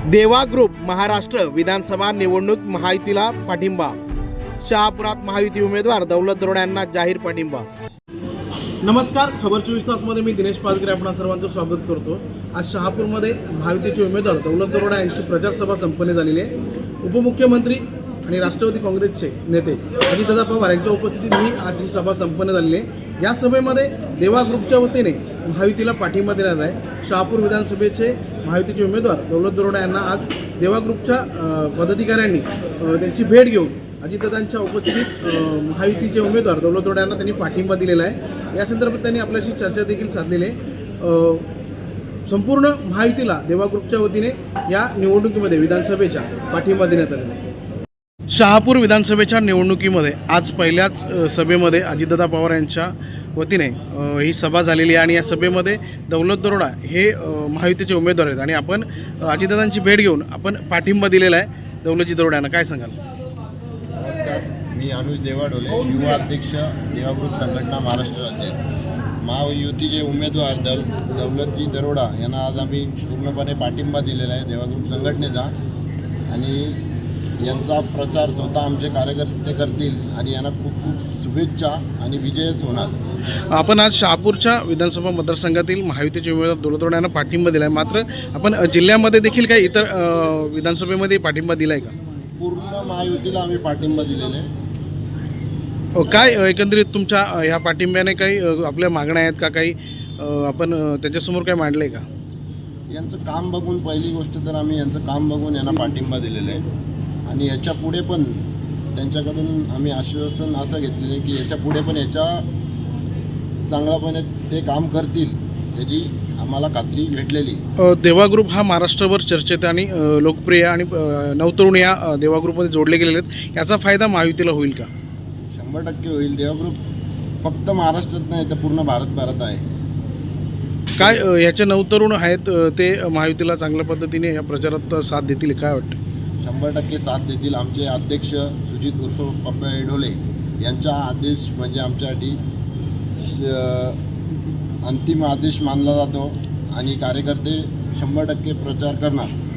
देवा ग्रुप महाराष्ट्र विधानसभा निवडणूक महायुतीला पाठिंबा. शहापुरात महायुती उमेदवार दौलत दरोडा यांना जाहीर पाठिंबा. नमस्कार खबर चोवीस तासमध्ये मी दिनेश पाचगरे आपण सर्वांचं स्वागत करतो. आज शहापूरमध्ये महायुतीचे उमेदवार दौलत दरोडा यांची प्रचारसभा संपन्न झालेली आहे. उपमुख्यमंत्री आणि राष्ट्रवादी काँग्रेसचे नेते अजितदादा पवार यांच्या उपस्थितीत ही आज ही सभा संपन्न झालेली आहे. या सभेमध्ये देवा ग्रुपच्या वतीने महायुतीला पाठिंबा देण्यात आहे. शहापूर विधानसभेचे महायुतीचे उमेदवार दौलत दरोडा यांना आज देवा ग्रुपच्या पदाधिकाऱ्यांनी त्यांची भेट घेऊन अजितदादांच्या उपस्थितीत महायुतीचे उमेदवार दौलत दरोडा यांना त्यांनी पाठिंबा दिलेला आहे. या संदर्भात त्यांनी आपल्याशी चर्चा देखील साधलेली आहे. संपूर्ण महायुतीला देवा ग्रुपच्या वतीने या निवडणुकीमध्ये विधानसभेच्या पाठिंबा देण्यात आलेला आहे. शहापूर विधानसभेच्या निवडणुकीमध्ये आज पहिल्याच सभेमध्ये अजितदादा पवार यांच्या वतीने ही सभा झालेली आहे आणि या सभेमध्ये दौलत दरोडा हे महायुतीचे उमेदवार आहेत आणि आपण अ, अजितदादांची भेट घेऊन आपण पाठिंबा दिलेला आहे दौलतजी दरोडा यांना. काय सांगाल? नमस्कार. मी अनुज देवाडोले युवा अध्यक्ष देवागृत ग्रुप संघटना महाराष्ट्र राज्य. महायुतीचे उमेदवार दल दौलतजी दरोडा यांना आज आम्ही पूर्णपणे पाठिंबा दिलेला आहे देवागृत संघटनेचा. आणि यांचा प्रचार स्वतः आमचे कार्यकर्ते करतील आणि यांना खूप खूप शुभेच्छा आणि विजयच होणार. आपण आज शहापूरच्या विधानसभा मतदारसंघातील महायुतीचे उमेदवार दौलत दरोडा यांना पाठिंबा दिला आहे मात्र आपण जिल्ह्यामध्ये देखील काही इतर विधानसभेमध्ये पाठिंबा दिला आहे का? पूर्ण महायुतीला आम्ही पाठिंबा दिलेला आहे. काय एकंदरीत तुमच्या ह्या पाठिंब्याने काही आपल्या मागण्या आहेत का? काही आपण त्याच्यासमोर काय मांडलं आहे का? यांचं काम बघून पहिली गोष्ट तर आम्ही यांचं काम बघून यांना पाठिंबा दिलेला आहे. आणि याच्यापुढे पण त्यांच्याकडून आम्ही आश्वासन असं घेतलेलं आहे की याच्यापुढे पण याच्या चांगल्यापणे ते काम करतील याची आम्हाला खात्री भेटलेली देवा ग्रुप हा महाराष्ट्रभर चर्चेत आणि लोकप्रिय आणि नवतरुण या देवा ग्रुपमध्ये जोडले गेलेले आहेत. याचा फायदा महायुतीला होईल का? शंभर टक्के होईल. देवा ग्रुप फक्त महाराष्ट्रात नाही तर पूर्ण भारतभरात आहे. काय अ, याचे नवतरुण आहेत ते महायुतीला चांगल्या पद्धतीने या प्रचारात साथ देतील काय वाटतं? शंभर टक्के साथ देतील आमचे अध्यक्ष सुजित उर्फ पप्पा एढोले यांचा आदेश म्हणजे आमच्यासाठी श- अंतिम आदेश मानला जातो आणि कार्यकर्ते शंभर टक्के प्रचार करणार.